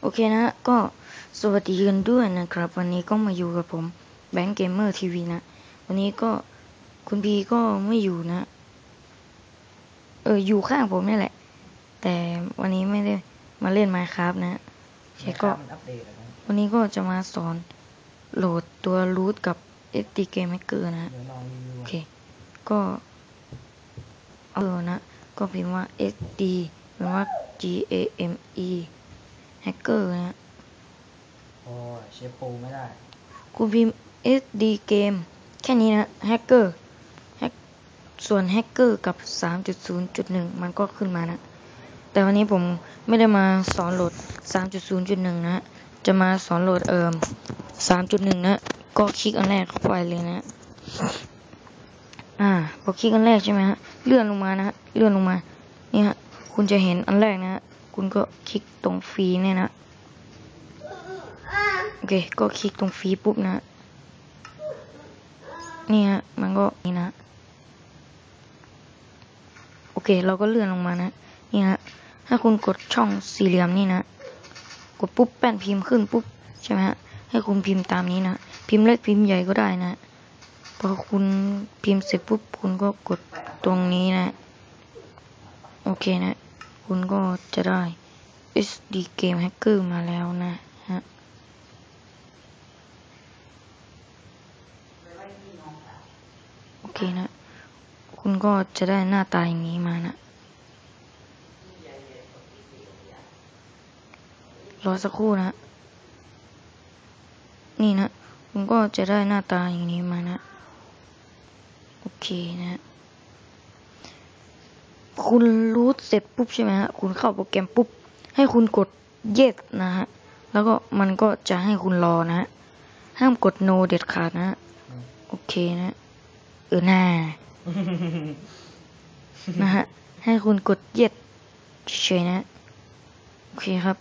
โอเคนะก็สวัสดีกันด้วยนะครับ วันนี้ก็มาอยู่กับผมแบงค์เกมเมอร์ทีวีนะ วันนี้ก็คุณพีก็ไม่อยู่นะ เอออยู่ข้างผมนี่แหละ แต่วันนี้ไม่ได้มาเล่น Minecraft นะใช่ก็มันอัปเดตอะนะวันนี้ก็จะมาสอนโหลดตัวรูทกับ SD Game Maker นะเมอรีวิวโอเค ก็เออนะ ก็พิมพ์ว่า SD หรือว่า G A M E Hacker นะโอ้ยเชฟปูไม่ได้คุณพิมพ์ SD Game แค่นี้นะ Hacker Hack ส่วน Hacker กับ 3.0.1 มันก็ขึ้นมานะ แต่วันนี้ผมไม่ได้มาสอนโหลด 3.0.1 นะ จะมาสอนโหลดเอิม3.1 นะ ก็คลิกอันแรกเข้าไปเลยนะ อ่าพอคลิกอันแรกใช่ไหมฮะ เลื่อนลงมานะฮะ เลื่อนลงมา นี่ฮะ คุณจะเห็นอันแรกนะฮะ คุณก็คลิกตรงฟรีเนี่ยนะ โอเค ก็คลิกตรงฟรีปุ๊บนะ นี่ฮะ มันก็นี่นะ โอเค เราก็เลื่อนลงมานะ นี่ฮะ ถ้าคุณกดช่องสี่เหลี่ยมนี่นะ กดปุ๊บแป้นพิมพ์ขึ้นปุ๊บใช่ไหมฮะ ให้คุณพิมพ์ตามนี้นะ พิมพ์เล็กพิมพ์ใหญ่ก็ได้นะ พอคุณพิมพ์เสร็จปุ๊บ คุณก็กดตรงนี้นะ โอเคนะ คุณก็จะได้ SD Game Hacker มาแล้วนะฮะโอเคนะ คุณก็จะได้หน้าตาอย่างนี้มานะรอสักครู่นะ นี่นะ คุณก็จะได้หน้าตาอย่างนี้มานะ โอเคนะ คุณรู้เสร็จปุ๊บใช่ไหมฮะคุณเข้าโปรแกรมปุ๊บ ให้คุณกด yes นะฮะ แล้วก็มันก็จะให้คุณรอนะฮะ ห้ามกด no เด็ดขาดนะฮะ โอเคนะ เออหน้านะฮะ ให้คุณกด yes เฉยๆนะ โอเคครับ